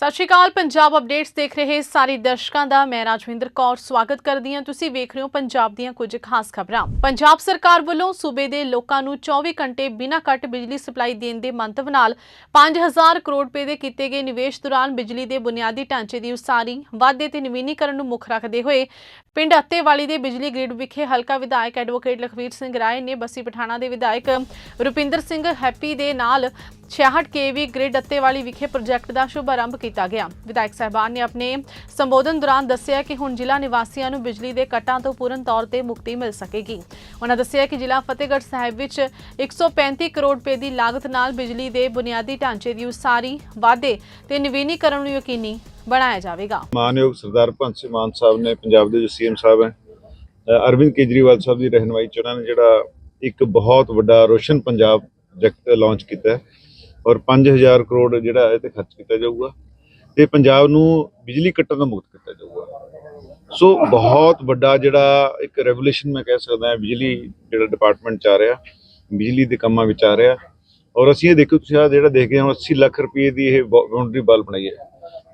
ਸਤਿ ਸ਼੍ਰੀ ਅਕਾਲ, ਪੰਜਾਬ ਅਪਡੇਟਸ ਦੇਖ ਰਹੇ ਸਾਰੇ ਦਰਸ਼ਕਾਂ ਦਾ। ਮੈਂ ਰਾਜਵਿੰਦਰ ਕੌਰ, ਸਵਾਗਤ ਕਰਦੀ ਹਾਂ। ਤੁਸੀਂ ਵੇਖ ਰਹੇ ਹੋ ਪੰਜਾਬ ਦੀਆਂ ਕੁਝ ਖਾਸ ਖਬਰਾਂ। ਪੰਜਾਬ ਸਰਕਾਰ ਵੱਲੋਂ ਸੂਬੇ ਦੇ ਲੋਕਾਂ ਨੂੰ 24 ਘੰਟੇ ਬਿਨਾਂ ਕੱਟ ਬਿਜਲੀ ਸਪਲਾਈ ਦੇਣ ਦੇ ਮੰਤਵ ਨਾਲ 5000 ਕਰੋੜ ਰੁਪਏ ਦੇ ਕੀਤੇ ਗਏ ਨਿਵੇਸ਼ ਦੌਰਾਨ ਬਿਜਲੀ ਦੇ ਬੁਨਿਆਦੀ ਢਾਂਚੇ ਦੀ ਉਸਾਰੀ, ਵਾਧੇ ਤੇ ਨਵੀਨੀਕਰਨ ਨੂੰ ਮੁੱਖ ਰੱਖਦੇ ਹੋਏ ਪਿੰਡ ਅੱਤੇਵਾਲੀ ਦੇ ਬਿਜਲੀ ਗ੍ਰਿਡ ਵਿਖੇ ਹਲਕਾ ਵਿਧਾਇਕ ਐਡਵੋਕੇਟ ਲਖਵੀਰ ਸਿੰਘ ਰਾਏ ਨੇ ਬੱਸੀ ਪਠਾਣਾ ਦੇ ਵਿਧਾਇਕ ਰੁਪਿੰਦਰ ਸਿੰਘ ਹੈਪੀ ਦੇ ਨਾਲ 66 ਕੇਵੀ ਗ੍ਰਿਡ ਅੱਤੇਵਾਲੀ ਵਿਖੇ ਪ੍ਰੋਜੈਕਟ ਦਾ ਸ਼ੁਭਾਰੰਭ ਕੀਤਾ। ਗਿਆ। ਵਿਧਾਇਕ ਸਾਹਿਬਾਨ ਨੇ ਆਪਣੇ ਸੰਬੋਧਨ ਦੌਰਾਨ ਦੱਸਿਆ ਕਿ ਹੁਣ ਜ਼ਿਲ੍ਹਾ ਨਿਵਾਸੀਆਂ ਨੂੰ ਬਿਜਲੀ ਦੇ ਕੱਟਾਂ ਤੋਂ ਪੂਰਨ ਤੌਰ ਤੇ ਮੁਕਤੀ ਮਿਲ ਸਕੇਗੀ। ਉਹਨਾਂ ਦੱਸਿਆ ਕਿ ਜ਼ਿਲ੍ਹਾ ਫਤਿਹਗੜ੍ਹ ਸਾਹਿਬ ਵਿੱਚ 135 ਕਰੋੜ ਰੁਪਏ ਦੀ ਲਾਗਤ ਨਾਲ ਬਿਜਲੀ ਦੇ ਬੁਨਿਆਦੀ ਢਾਂਚੇ ਦੀ ਉਸਾਰੀ, ਵਾਧੇ ਤੇ ਨਵੀਨੀਕਰਨ ਨੂੰ ਯਕੀਨੀ ਬਣਾਇਆ ਜਾਵੇਗਾ। ਮਾਨਯੋਗ ਸਰਦਾਰ ਭਗਵੰਤ ਸਿੰਘ ਮਾਨ ਸਾਹਿਬ ਨੇ ਪੰਜਾਬ ਦੇ ਜੋ ਸੀਐਮ ਸਾਹਿਬ ਹੈ ਅਰਵਿੰਦ ਕੇਜਰੀਵਾਲ ਸਾਹਿਬ ਦੀ ਰਹਿਨਮਾਈ ਚ ਉਹਨਾਂ ਨੇ ਜਿਹੜਾ ਇੱਕ ਬਹੁਤ ਵੱਡਾ ਰੋਸ਼ਨ ਪੰਜਾਬ ਪ੍ਰੋਜੈਕਟ ਲਾਂਚ ਕੀਤਾ ਹੈ ਔਰ 5000 ਕਰੋੜ ਜਿਹੜਾ ਇਹ ਤੇ ਖਰਚ ਕੀਤਾ ਜਾਊਗਾ। ਤੇ ਪੰਜਾਬ ਨੂੰ ਬਿਜਲੀ ਕੱਟਣ ਤੋਂ ਮੁਕਤ ਕੀਤਾ ਜਾਊਗਾ। ਸੋ ਬਹੁਤ ਵੱਡਾ ਜਿਹੜਾ ਇੱਕ ਰੈਵੋਲੂਸ਼ਨ ਮੈਂ ਕਹਿ ਸਕਦਾ ਬਿਜਲੀ ਜਿਹੜਾ ਡਿਪਾਰਟਮੈਂਟ ਚ ਆ ਰਿਹਾ, ਬਿਜਲੀ ਦੇ ਕੰਮਾਂ ਵਿੱਚ ਆ ਰਿਹਾ। ਔਰ ਅਸੀਂ ਇਹ ਦੇਖੋ, ਤੁਸੀਂ ਆਹ ਜਿਹੜਾ ਦੇਖਦੇ ਰਹੇ ਹੋ 80 ਲੱਖ ਰੁਪਏ ਦੀ ਇਹ ਬਾਉਂਡਰੀ ਬਾਲ ਬਣਾਈ ਹੈ।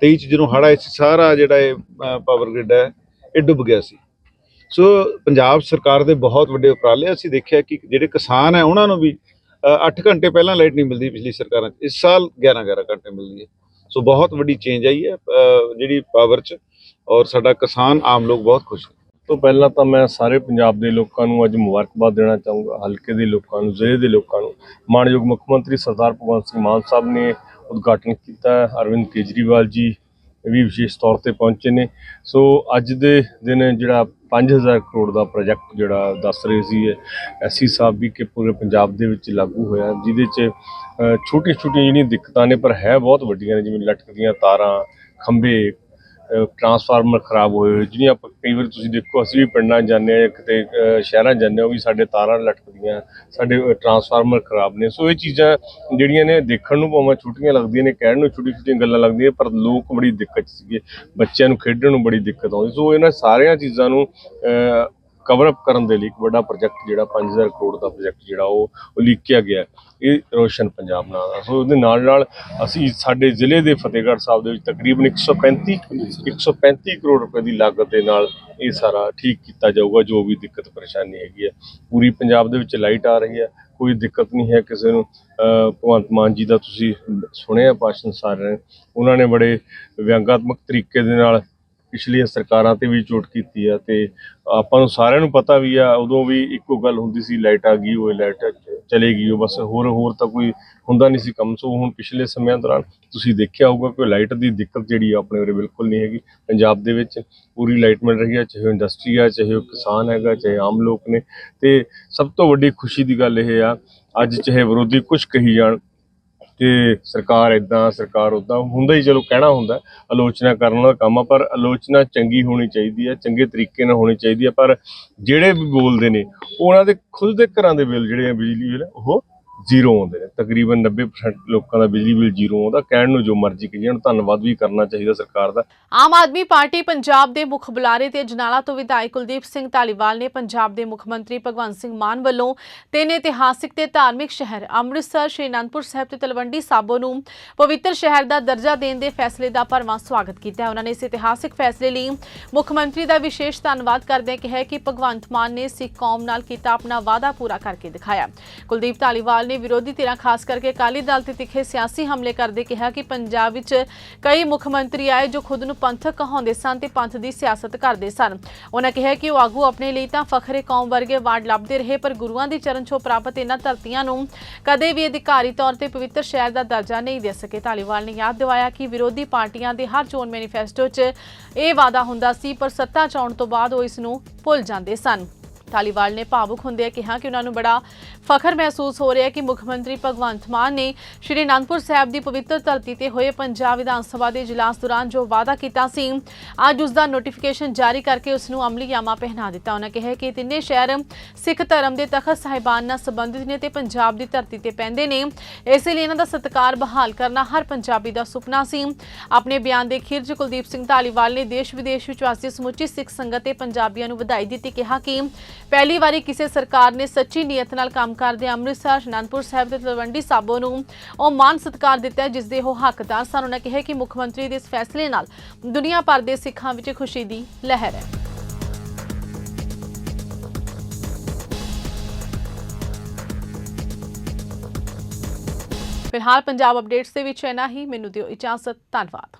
23 ਚ ਜਦੋਂ ਹੜ੍ਹ ਆਏ ਸਾਰਾ ਜਿਹੜਾ ਇਹ ਪਾਵਰ ਗ੍ਰਿਡ ਹੈ, ਇਹ ਡੁੱਬ ਗਿਆ ਸੀ। ਸੋ ਪੰਜਾਬ ਸਰਕਾਰ ਦੇ ਬਹੁਤ ਵੱਡੇ ਉਪਰਾਲੇ, ਅਸੀਂ ਦੇਖਿਆ ਕਿ ਜਿਹੜੇ ਕਿਸਾਨ ਹੈ, ਉਹਨਾਂ ਨੂੰ ਵੀ 8 ਘੰਟੇ ਪਹਿਲਾਂ ਲਾਈਟ ਨਹੀਂ ਮਿਲਦੀ ਪਿਛਲੀ ਸਰਕਾਰਾਂ 'ਚ। ਇਸ ਸਾਲ 11 11 ਘੰਟੇ ਮਿਲਦੀ ਹੈ। ਸੋ ਬਹੁਤ ਵੱਡੀ ਚੇਂਜ ਆਈ ਹੈ ਜਿਹੜੀ ਪਾਵਰ 'ਚ ਔਰ ਸਾਡਾ ਕਿਸਾਨ ਆਮ ਲੋਕ ਬਹੁਤ ਖੁਸ਼ ਹੈ ਤੋਂ ਪਹਿਲਾਂ ਤਾਂ ਮੈਂ ਸਾਰੇ ਪੰਜਾਬ ਦੇ ਲੋਕਾਂ ਨੂੰ ਅੱਜ ਮੁਬਾਰਕਬਾਦ ਦੇਣਾ ਚਾਹੂੰਗਾ, ਹਲਕੇ ਦੇ ਲੋਕਾਂ ਨੂੰ, ਜ਼ਿਲ੍ਹੇ ਦੇ ਲੋਕਾਂ ਨੂੰ। ਮਾਨਯੋਗ ਮੁੱਖ ਮੰਤਰੀ ਸਰਦਾਰ ਭਗਵੰਤ ਸਿੰਘ ਮਾਨ ਸਾਹਿਬ ਨੇ ਉਦਘਾਟਨ ਕੀਤਾ, ਅਰਵਿੰਦ ਕੇਜਰੀਵਾਲ ਜੀ ਵੀ ਵਿਸ਼ੇਸ਼ ਤੌਰ ਤੇ ਪਹੁੰਚੇ ਨੇ। ਸੋ ਅੱਜ ਦੇ ਦਿਨ ਜਿਹੜਾ 5000 ਕਰੋੜ ਦਾ ਪ੍ਰੋਜੈਕਟ ਜਿਹੜਾ ਦੱਸ ਰਹੇ ਸੀ ਐਸੀ ਸਾਹਿਬ ਵੀ ਕਿ ਪੂਰੇ ਪੰਜਾਬ ਦੇ ਵਿੱਚ ਲਾਗੂ ਹੋਇਆ ਜਿਹਦੇ 'ਚ ਛੋਟੀਆਂ ਛੋਟੀਆਂ ਜਿਹੜੀਆਂ ਦਿੱਕਤਾਂ ਨੇ, ਪਰ ਹੈ ਬਹੁਤ ਵੱਡੀਆਂ ਨੇ, ਜਿਵੇਂ ਲਟਕਦੀਆਂ ਤਾਰਾਂ, ਖੰਭੇ ਟਰਾਂਸਫਾਰਮਰ ਖਰਾਬ ਹੋਏ ਹੋਏ। ਜਿਹੜੀਆਂ ਆਪਾਂ ਕਈ ਵਾਰ ਤੁਸੀਂ ਦੇਖੋ, ਅਸੀਂ ਵੀ ਪਿੰਡਾਂ ਜਾਂਦੇ ਆ ਕਿਤੇ ਸ਼ਹਿਰਾਂ ਜਾਂਦੇ ਆ ਉਹ ਵੀ ਸਾਡੇ ਤਾਰਾਂ ਲਟਕਦੀਆਂ, ਸਾਡੇ ਟਰਾਂਸਫਾਰਮਰ ਖਰਾਬ ਨੇ। ਸੋ ਇਹ ਚੀਜ਼ਾਂ ਜਿਹੜੀਆਂ ਨੇ, ਦੇਖਣ ਨੂੰ ਭਾਵੇਂ ਛੋਟੀਆਂ ਲੱਗਦੀਆਂ ਨੇ, ਕਹਿਣ ਨੂੰ ਛੋਟੀ ਛੋਟੀਆਂ ਗੱਲਾਂ ਲੱਗਦੀਆਂ, ਪਰ ਲੋਕ ਬੜੀ ਦਿੱਕਤ 'ਚ ਸੀਗੇ। ਬੱਚਿਆਂ ਨੂੰ ਖੇਡਣ ਨੂੰ ਬੜੀ ਦਿੱਕਤ ਆਉਂਦੀ। ਸੋ ਇਹਨਾਂ ਸਾਰੀਆਂ ਚੀਜ਼ਾਂ ਨੂੰ ਕਵਰ ਅਪ ਕਰਨ ਦੇ ਲਈ ਇੱਕ ਵੱਡਾ ਪ੍ਰੋਜੈਕਟ ਜਿਹੜਾ 5000 ਕਰੋੜ ਦਾ ਪ੍ਰੋਜੈਕਟ ਜਿਹੜਾ ਉਹ ਉਲੀਕਿਆ ਗਿਆ ਇਹ ਰੋਸ਼ਨ ਪੰਜਾਬ ਨਾਲ ਸੋ ਉਹਦੇ ਨਾਲ ਨਾਲ ਅਸੀਂ ਸਾਡੇ ਜ਼ਿਲ੍ਹੇ ਦੇ ਫਤਿਹਗੜ੍ਹ ਸਾਹਿਬ ਦੇ ਵਿੱਚ ਤਕਰੀਬਨ 135 135 ਕਰੋੜ ਰੁਪਏ ਦੀ ਲਾਗਤ ਦੇ ਨਾਲ ਇਹ ਸਾਰਾ ਠੀਕ ਕੀਤਾ ਜਾਊਗਾ, ਜੋ ਵੀ ਦਿੱਕਤ ਪਰੇਸ਼ਾਨੀ ਹੈਗੀ ਹੈ। ਪੂਰੀ ਪੰਜਾਬ ਦੇ ਵਿੱਚ ਲਾਈਟ ਆ ਰਹੀ ਹੈ। ਕੋਈ ਦਿੱਕਤ ਨਹੀਂ ਹੈ ਕਿਸੇ ਨੂੰ। ਭਗਵੰਤ ਮਾਨ ਜੀ ਦਾ ਤੁਸੀਂ ਸੁਣਿਆ ਭਾਸ਼ਣ ਸਾਰਿਆਂ ਨੇ। ਉਹਨਾਂ ਨੇ ਬੜੇ ਵਿਅੰਗਾਤਮਕ ਤਰੀਕੇ ਦੇ ਨਾਲ ਪਿਛਲੀਆਂ ਸਰਕਾਰਾਂ ਤੇ ਵੀ ਚੋਟ ਕੀਤੀ ਆ ਤੇ ਆਪਾਂ ਨੂੰ ਸਾਰਿਆਂ ਨੂੰ ਪਤਾ ਵੀ ਆ, ਉਦੋਂ ਵੀ ਇੱਕੋ ਗੱਲ ਹੁੰਦੀ ਸੀ, ਲਾਈਟ ਆ ਗਈ, ਉਹ ਲਾਈਟ ਚਲੇਗੀ ਉਹ ਬਸ ਹੋਰ ਹੋਰ ਤਾਂ ਕੋਈ ਹੁੰਦਾ ਨਹੀਂ ਸੀ ਕੰਮ। ਸੋ ਹੁਣ ਪਿਛਲੇ ਸਮਿਆਂ ਦੌਰਾਨ ਤੁਸੀਂ ਦੇਖਿਆ ਹੋਊਗਾ ਕਿ ਲਾਈਟ ਦੀ ਦਿੱਕਤ ਜਿਹੜੀ ਆ ਆਪਣੇ ਉਰੇ ਬਿਲਕੁਲ ਨਹੀਂ ਹੈਗੀ। ਪੰਜਾਬ ਦੇ ਵਿੱਚ ਪੂਰੀ ਲਾਈਟ ਮਿਲ ਰਹੀ ਹੈ ਚਾਹੇ ਇੰਡਸਟਰੀ ਆ, ਚਾਹੇ ਉਹ ਕਿਸਾਨ ਹੈਗਾ, ਚਾਹੇ ਆਮ ਲੋਕ ਨੇ। ਤੇ ਸਭ ਤੋਂ ਵੱਡੀ ਖੁਸ਼ੀ ਦੀ ਗੱਲ ਇਹ ਆ, ਅੱਜ ਚਾਹੇ ਵਿਰੋਧੀ ਕੁਝ ਕਹੀ ਜਾਣ ਕਿ ਸਰਕਾਰ ਇਦਾਂ ਸਰਕਾਰ ਉਦਾਂ ਹੁੰਦਾ ਹੀ ਚਲੋ ਕਹਿਣਾ ਹੁੰਦਾ ਆਲੋਚਨਾ ਕਰਨ ਦਾ ਕੰਮ ਆ, ਪਰ ਆਲੋਚਨਾ ਚੰਗੀ ਹੋਣੀ ਚਾਹੀਦੀ ਹੈ, ਚੰਗੇ ਤਰੀਕੇ ਨਾਲ ਹੋਣੀ ਚਾਹੀਦੀ ਹੈ, ਪਰ ਜਿਹੜੇ ਵੀ ਬੋਲਦੇ ਨੇ, ਉਹਨਾਂ ਦੇ ਖੁਦ ਦੇ ਘਰਾਂ ਦੇ ਬਿੱਲ, ਜਿਹੜੇ ਆ ਬਿਜਲੀ ਬਿੱਲ, ਉਹ ਜ਼ੀਰੋ ਆਉਂਦੇ ਨੇ। ਤਕਰੀਬਨ 90% ਲੋਕਾਂ ਦਾ ਬਿਜਲੀ ਬਿੱਲ ਜ਼ੀਰੋ ਆਉਂਦਾ। ਕਹਿਣ ਨੂੰ ਜੋ ਮਰਜ਼ੀ ਕਹੀ ਜਾਣ ਧੰਨਵਾਦ ਵੀ ਕਰਨਾ ਚਾਹੀਦਾ ਸਰਕਾਰ ਦਾ। ਆਮ ਆਦਮੀ ਪਾਰਟੀ ਪੰਜਾਬ ਦੇ ਮੁੱਖ ਬੁਲਾਰੇ ਤੇ ਜਨਾਲਾ ਤੋਂ ਵਿਧਾਇਕ ਕੁਲਦੀਪ ਸਿੰਘ ਧਾਲੀਵਾਲ ਨੇ ਪੰਜਾਬ ਦੇ ਮੁੱਖ ਮੰਤਰੀ ਭਗਵੰਤ ਸਿੰਘ ਮਾਨ ਵੱਲੋਂ ਤਿੰਨ ਇਤਿਹਾਸਿਕ ਤੇ ਧਾਰਮਿਕ ਸ਼ਹਿਰ ਅੰਮ੍ਰਿਤਸਰ ਸ਼੍ਰੀ ਅਨੰਦਪੁਰ ਸਾਹਿਬ ਤੇ ਤਲਵੰਡੀ ਸਾਬੋ ਨੂੰ ਪਵਿੱਤਰ ਸ਼ਹਿਰ ਦਾ ਦਰਜਾ ਦੇਣ ਦੇ ਫੈਸਲੇ ਦਾ ਭਰਵਾਂ ਸਵਾਗਤ ਕੀਤਾ ਹੈ। ਉਹਨਾਂ ਨੇ ਇਸ ਇਤਿਹਾਸਿਕ ਫੈਸਲੇ ਲਈ ਮੁੱਖ ਮੰਤਰੀ ਦਾ ਵਿਸ਼ੇਸ਼ ਧੰਨਵਾਦ ਕਰਦਿਆਂ ਕਿਹਾ ਕਿ ਭਗਵੰਤ ਮਾਨ ਨੇ ਸਿੱਖ ਕੌਮ ਨਾਲ ਕੀਤਾ ਆਪਣਾ ਵਾਅਦਾ ਪੂਰਾ ਕਰਕੇ ਦਿਖਾਇਆ। ਕੁਲਦੀਪ ਧਾਲੀਵਾਲ ਨੇ ਵਿਰੋਧੀ ਧਿਰਾਂ, ਖਾਸ ਕਰਕੇ ਅਕਾਲੀ ਦਲ ਤੇ ਤਿੱਖੇ ਸਿਆਸੀ ਹਮਲੇ ਕਰਦੇ ਕਿਹਾ ਕਿ ਪੰਜਾਬ ਵਿੱਚ ਕਈ ਮੁੱਖ ਮੰਤਰੀ ਆਏ ਜੋ ਖੁਦ ਨੂੰ ਪੰਥਕ ਕਹਾਉਂਦੇ ਸਨ ਤੇ ਪੰਥ ਦੀ ਸਿਆਸਤ ਕਰਦੇ ਸਨ। ਉਹਨਾਂ ਕਿਹਾ ਕਿ ਉਹ ਆਗੂ ਆਪਣੇ ਲਈ ਤਾਂ ਫਖਰੇ ਕੌਮ ਵਰਗੇ ਵਾਰਡ ਲੱਭਦੇ ਰਹੇ, ਪਰ ਗੁਰੂਆਂ ਦੀ ਚਰਨ ਛੋਹ ਪ੍ਰਾਪਤ ਇਹਨਾਂ ਧਰਤੀਆਂ ਨੂੰ ਕਦੇ ਵੀ ਅਧਿਕਾਰੀ ਤੌਰ ਤੇ ਪਵਿੱਤਰ ਸ਼ਹਿਰ ਦਾ ਦਰਜਾ ਨਹੀਂ ਦੇ ਸਕੇ। ਧਾਲੀਵਾਲ ਨੇ ਯਾਦ ਦਿਵਾਇਆ ਕਿ ਵਿਰੋਧੀ ਪਾਰਟੀਆਂ ਦੇ ਹਰ ਚੋਣ ਮੈਨੀਫੈਸਟੋ 'ਚ ਇਹ ਵਾਅਦਾ ਹੁੰਦਾ ਸੀ, ਪਰ ਸੱਤਾ 'ਚ ਆਉਣ ਤੋਂ ਬਾਅਦ ਉਹ ਇਸ ਨੂੰ ਭੁੱਲ ਜਾਂਦੇ ਸਨ। ਧਾਲੀਵਾਲ ਨੇ ਭਾਵੁਕ ਹੁੰਦਿਆਂ ਕਿਹਾ ਕਿ ਉਹਨਾਂ ਨੂੰ ਬੜਾ ਫਖਰ ਮਹਿਸੂਸ ਹੋ ਰਿਹਾ ਹੈ ਕਿ ਮੁੱਖ ਮੰਤਰੀ ਭਗਵੰਤ ਮਾਨ ਨੇ ਸ਼੍ਰੀ ਅਨੰਦਪੁਰ ਸਾਹਿਬ ਦੀ ਪਵਿੱਤਰ ਧਰਤੀ ਤੇ ਹੋਏ ਪੰਜਾਬ ਵਿਧਾਨ ਸਭਾ ਦੇ ਇਜਲਾਸ ਦੌਰਾਨ ਜੋ ਵਾਅਦਾ ਕੀਤਾ ਸੀ, ਅੱਜ ਉਸ ਦਾ ਨੋਟੀਫਿਕੇਸ਼ਨ ਜਾਰੀ ਕਰਕੇ ਉਸ ਨੂੰ ਅਮਲੀ ਪਹਿਨਾ ਦਿੱਤਾ। ਉਹਨਾਂ ਕਿਹਾ ਕਿ ਤਿੰਨੇ ਸ਼ਹਿਰ ਸਿੱਖ ਧਰਮ ਦੇ ਤਖਤ ਸਾਹਿਬਾਨ ਨਾਲ ਸੰਬੰਧਿਤ ਨੇ ਤੇ ਪੰਜਾਬ ਦੀ ਧਰਤੀ ਤੇ ਪੈਂਦੇ ਨੇ। ਇਸੇ ਲਈ ਇਹਨਾਂ ਦਾ ਸਤਿਕਾਰ ਬਹਾਲ ਕਰਨਾ ਹਰ ਪੰਜਾਬੀ ਦਾ ਸੁਪਨਾ ਸੀ। ਆਪਣੇ ਬਿਆਨ ਦੇ ਅਖੀਰ 'ਚ ਕੁਲਦੀਪ ਸਿੰਘ ਧਾਲੀਵਾਲ ਨੇ ਦੇਸ਼ ਵਿਦੇਸ਼ ਵਿੱਚ ਵਾਸੀ ਸਮੁੱਚੀ ਸਿੱਖ ਸੰਗਤ ਤੇ ਪੰਜਾਬੀਆਂ ਨੂੰ ਵਧਾਈ ਦਿੱਤੀ, ਕਿਹਾ ਕਿ ਪਹਿਲੀ ਵਾਰੀ ਕਿਸੇ ਸਰਕਾਰ ਨੇ ਸੱਚੀ ਨੀਅਤ ਨਾਲ ਕੰਮ ਕਰਦੇ ਅੰਮ੍ਰਿਤਸਰ, ਅਨੰਦਪੁਰ ਸਾਹਿਬ ਤੇ ਤਲਵੰਡੀ ਸਾਬੋ ਨੂੰ ਉਹ ਮਾਨ ਸਤਿਕਾਰ ਦਿੱਤਾ ਜਿਸ ਦੇ ਉਹ ਹੱਕਦਾਰ ਸਨ। ਉਹਨਾਂ ਕਿਹਾ ਕਿ ਮੁੱਖ ਮੰਤਰੀ ਦੇ ਇਸ ਫੈਸਲੇ ਨਾਲ ਦੁਨੀਆ ਭਰ ਦੇ ਸਿੱਖਾਂ ਵਿੱਚ ਖੁਸ਼ੀ ਦੀ ਲਹਿਰ ਹੈ। ਫਿਲਹਾਲ ਪੰਜਾਬ ਅਪਡੇਟਸ ਦੇ ਵਿੱਚ ਇੰਨਾ ਹੀ। ਮੈਨੂੰ ਦਿਓ ਇਜਾਜ਼ਤ। ਧੰਨਵਾਦ।